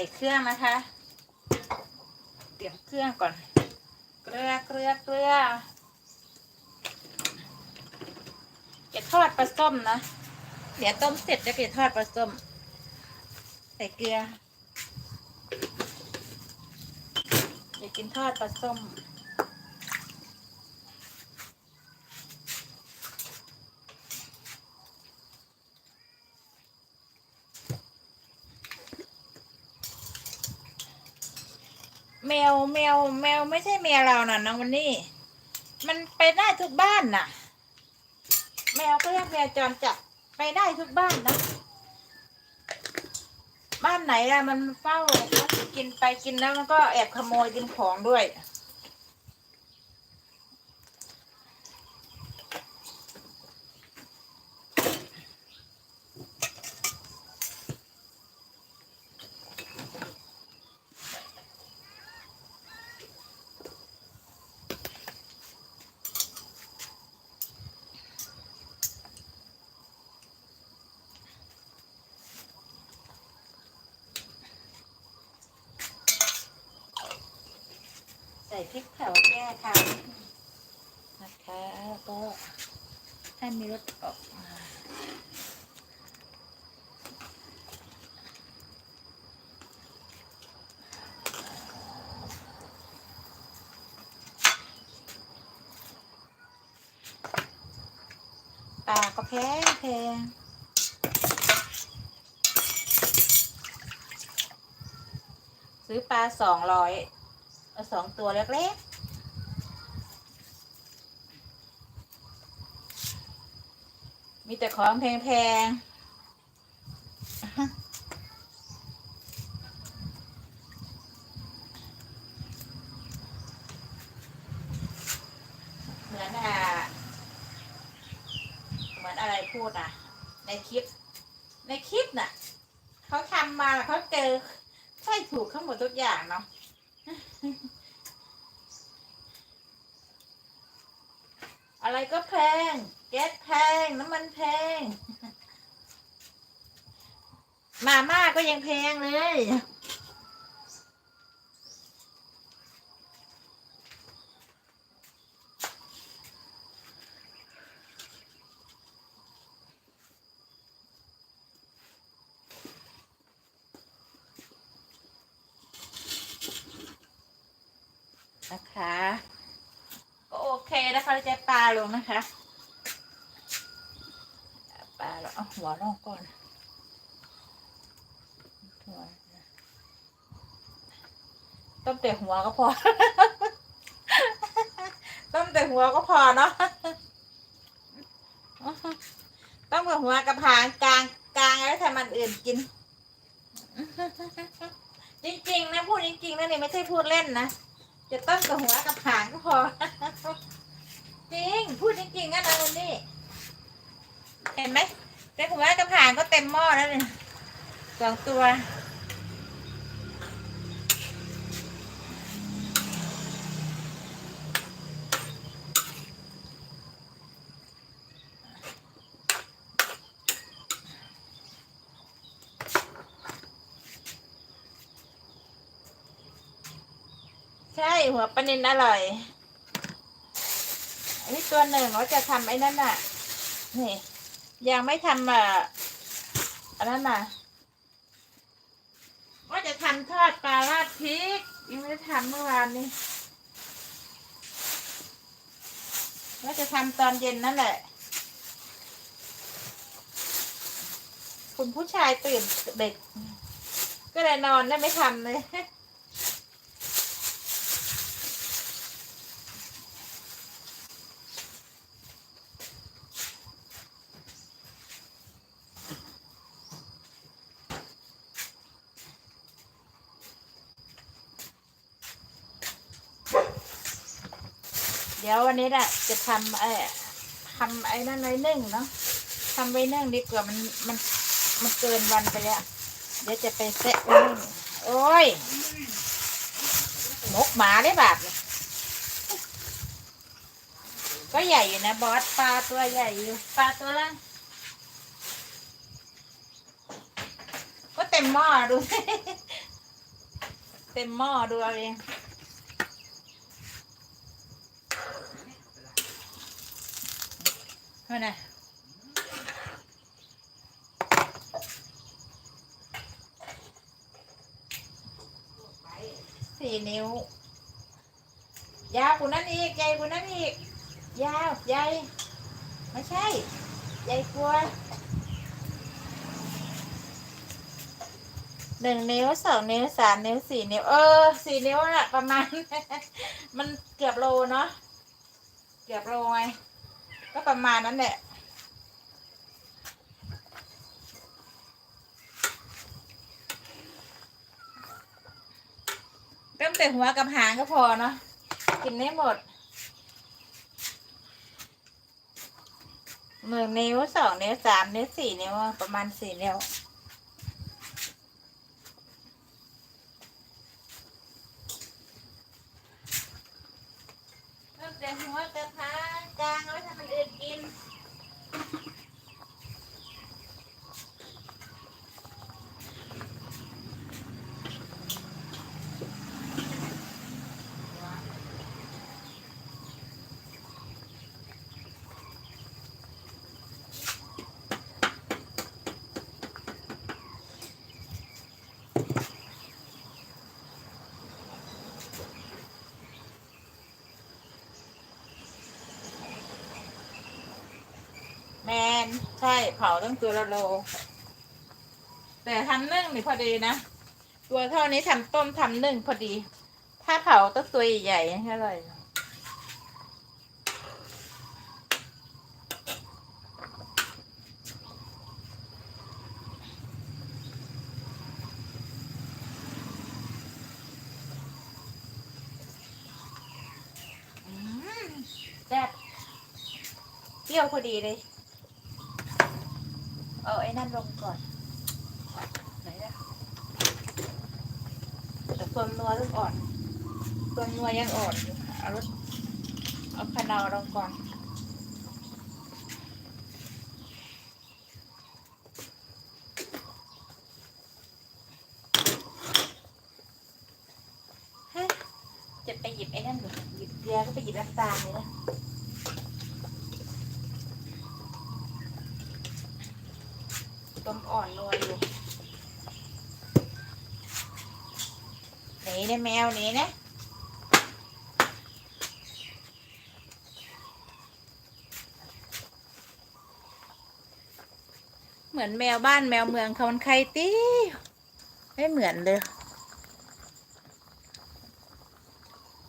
ส่เครื่องนะคะ เตรียมเครื่องก่อน เกลือเกลือเกลือจะทอดปลาส้มนะ เดี๋ยวต้มเสร็จจะไปทอดปลาส้ม ใส่เกลือเดี๋ยวกินทอดปลาส้ม แมวแมวแมวไม่ใช่แมวเรานะน้องวันนี้ มันไปได้ทุกบ้านน่ะ แมวก็เรียกแมวจรจัดไปได้ทุกบ้านนะ บ้านไหนอะมันเฝ้ากินไปกินแล้วมันก็แอบขโมยกินของด้วย ส่พริกเผาแก้ค่ะนะคะแล้วก็ให้มีรสออกมาปลาก็แพงแพงซื้อปลาสองร้อย เอาสองตัวเล็กๆ มีแต่ของแพงๆเหมือนอะเหมือนอะไรพูดอะในคลิป ในคลิปน่ะเขาทำมาเขาเจอใช่ถูกทั้งหมดทุกอย่างเนาะ อะไรก็แพง แก๊สแพง น้ำมันแพง มาม่าก็ยังแพงเลย นะคะก็โอ เราจะปลาลงนะคะ ปลาเราเอาหัวนอกก่อนต้มแต่หัวก็พอ ต้มแต่หัวก็พอเนาะต้มกับหัวกับหางกลางกลางแล้วทำมันอื่นกิน จริงๆนะพูดจริงๆนะนี่ไม่ใช่พูดเล่นนะจะต้นกับหัวกับหางก็พอ จริง พูดจริงๆนะนะวันนี้ เห็นไหมแต่หัวกับหางก็เต็มหม้อแล้วเนี่ยสองตัว ใช่ หัวปลานินอร่อย อันนี้ตัวหนึ่งเราจะทำไอ้นั่นน่ะ นี่ ยังไม่ทำอะอันนั้นน่ะว่าจะทำทอดปลาราดพริก ยังไม่ได้ทำเมื่อวานนี้ว่าจะทำตอนเย็นนั่นแหละ คุณผู้ชายตื่นเด็ก ก็เลยนอนแล้วไม่ทำเลย เดี๋ยววันนี้แหละจะทำไอ้ทำไอ้นั่นไว้นึ่งเนาะทำไว้นึ่งดีกว่ามันมันมันเกินวันไปแล้ว เดี๋ยวจะไปเซะไว้นึ่งโอ้ยมกหมาได้บาทเลยก็ใหญ่อยู่นะบอสปลาตัวใหญ่อยู่ปลาตัวละก็เต็มหม้อดู เต็มหม้อดูเอาเอง เท่าไหร่สี่นิ้วยาวกว่านั้นอีกใหญ่กว่านั้นอีก ยาวใหญ่ไม่ใช่ ใหญ่กว่าหนึ่งนิ้วสองนิ้วสามนิ้วสี่นิ้ว เออสี่นิ้วน่ะ ประมาณ มันเกือบโลเนาะเกือบโลไง ก็ประมาณนั้นแหละเติมแต่หัวกับหางก็พอเนาะกินได้หมดหนึ่งนิ้วสองนิ้วสามนิ้วสี่นิ้วอประมาณสี่นิ้ว เริ่มแต่หัวกระทะกลางเอาไว้ทำมันอื่นกิน แมน ใช่เผาต้องตัวละโล แต่ทำนึ่งนี่พอดีนะ ตัวเท่านี้ทำต้มทำนึ่งพอดี ถ้าเผาต้องตัวใหญ่ๆให้อร่อยแซ่บเปรี้ยวพอดีเลย เอาไอ้นั่นลงก่อนไหนนะแต่ควนัวต้องอ่อนควนัวยังอ่อนอยู่เอารสเอาคะนาวลงก่อนฮะจะไปหยิบไอ้นั่นหรือหยิบเกลือก็ไปหยิบน้ำตาลเลยนะ ต้ม อ่อนนวลอยู่หนีนะแมวหนีนะเหมือนแมวบ้านแมวเมืองเขามันใครตีไม่เหมือนเลย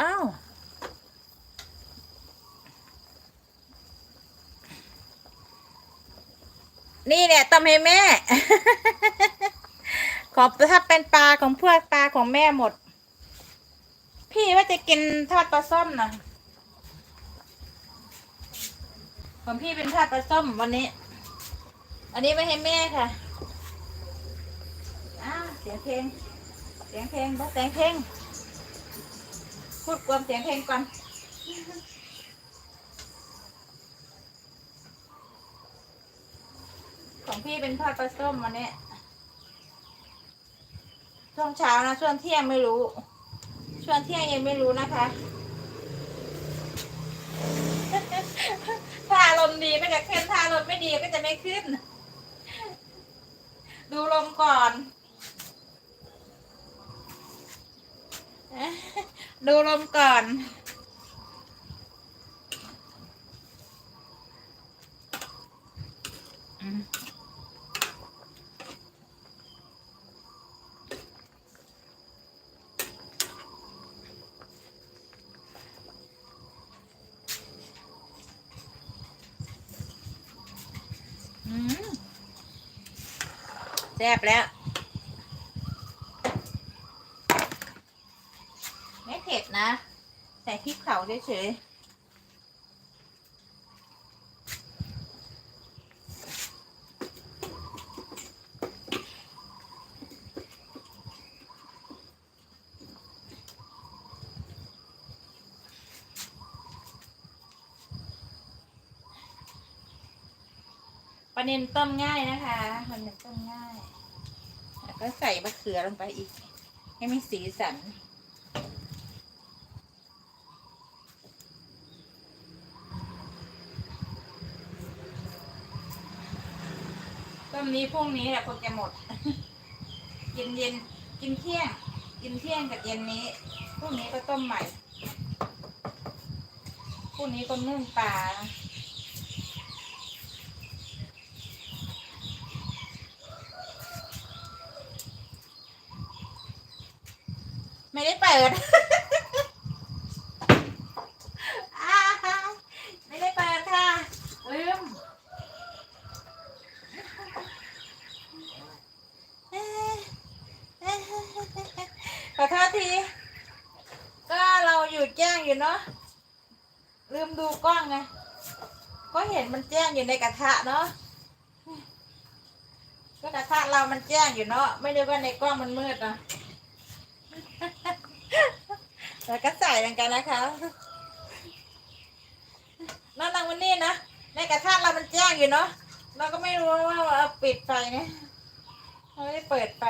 อ้าว นี่เนี่ยต้มให้แม่ ขอถ้าเป็นปลาของพวกปลาของแม่หมด พี่ว่าจะกินทอดปลาส้มนะของพี่เป็นทอดปลาส้มวันนี้ อันนี้ไม่ให้แม่ค่ะอ้าวเสียงเพลง เสียงเพลงบอกเสียงเพลงพูดกวมเสียงเพลงก่อน ของพี่เป็นทอดปลาส้มวันนี้ช่วงเช้านะ ช่วงเที่ยงไม่รู้ ช่วงเที่ยงยังไม่รู้นะคะถ้าอารมดีก็จะขึ้นถ้าอารมไม่ดีก็จะไม่ขึ้น ดูลมก่อน ดูลมก่อน แซ่บแล้ว ไม่เผ็ดนะ แต่พริกเผาเฉยๆ ลาเนนต้มง่ายนะคะปลาเนนต้มง่ายแล้วก็ใส่มะเขือลงไปอีก ให้มีสีสันต้มนี้พรุ่งนี้แหละคงจะหมดกินเย็นกินเที่ยง กินเที่ยงกับเย็นนี้พรุ่งนี้ก็ต้มใหม่พรุ่งนี้ก็นึ่งปลา ไม่ได้เปิดอ่าไม่ได้เปิดค่ะ ลืมขอโทษที ก็เราอยู่แจ้งอยู่เนาะ ลืมดูกล้องไง ก็เห็นมันแจ้งอยู่ในกระทะเนาะ ก็กระทะเรามันแจ้งอยู่เนาะ ไม่ได้ว่าในกล้องมันมืดนะ แล้วก็ใส่เหมือนกันนะคะน้องนางวันนี้นะ ในกระทะเรามันแจ้งอยู่เนาะ เราก็ไม่รู้ว่าเราปิดไฟเนี่ยเราไม่ได้เปิดไฟ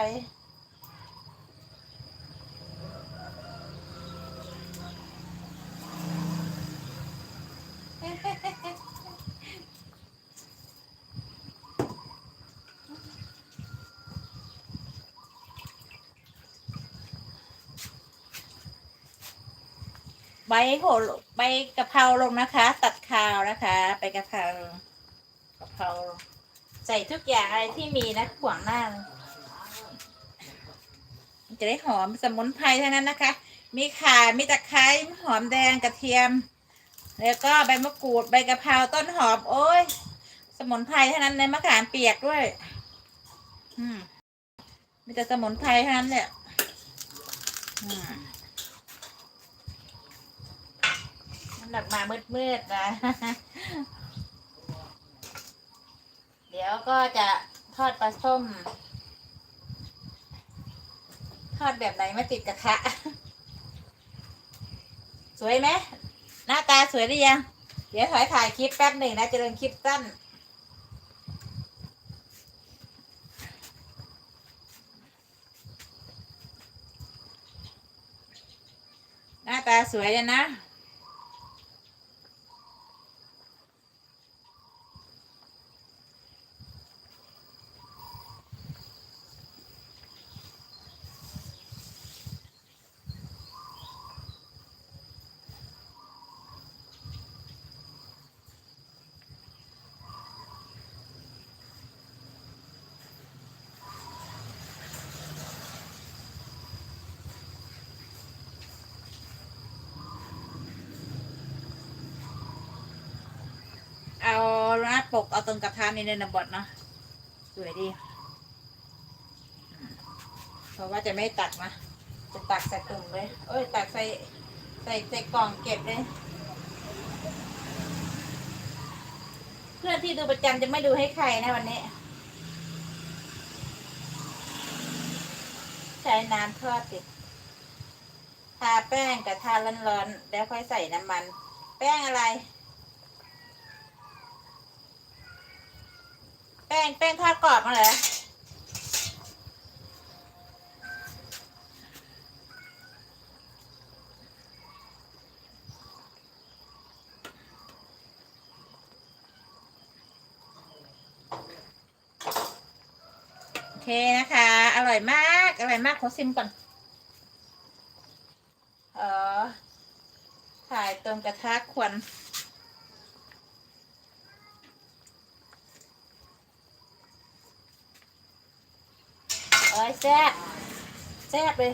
ใบโหใบกะเพราลงนะคะ ตัดคาวนะคะใบกะเพรากะเพราใส่ทุกอย่างอะไรที่มีนะขวางหน้าจะได้หอมสมุนไพรทั้งนั้นนะคะ มีข่ามีตะไคร้หอมแดงกระเทียม แล้วก็ใบมะกรูดใบกะเพราต้นหอม โอ้ยสมุนไพรทั้งนั้นในมะขามเปียกด้วย อืมมีแต่สมุนไพรทั้งนั้นเนี่ยอืม มันออกมามืดๆนะเดี๋ยวก็จะทอดปลาส้ม ทอดแบบไหนไม่ติดกระทะสวยไหมหน้าตาสวยหรือยัง เดี๋ยวถอยถ่ายคลิปแป๊บหนึ่งนะจะเดินคลิปสั้นหน้าตาสวยเลยนะ เอาหน้า ปกเอาตรงกระทะนี่เนี่ยนะบดเนาะสวยดี เพราะว่าจะไม่ตักนะ จะตักใส่ตุ่มเลย เอ้ย ตักใส่ใส่ใส่กล่องเก็บเลย เพื่อนที่ดูประจำจะไม่ดูให้ใครนะวันนี้ ใช้น้ำทอดติดทาแป้งกระทะร้อนๆแล้วค่อยใส่น้ำมัน แป้งอะไร แป้งแป้งทอดกรอบมาเหรอโอเคนะคะ อร่อยมาก อร่อยมาก ขอซิมก่อน เออถ่ายตรงกระทะควัน เอ้ย แซ่บแซ่บเลย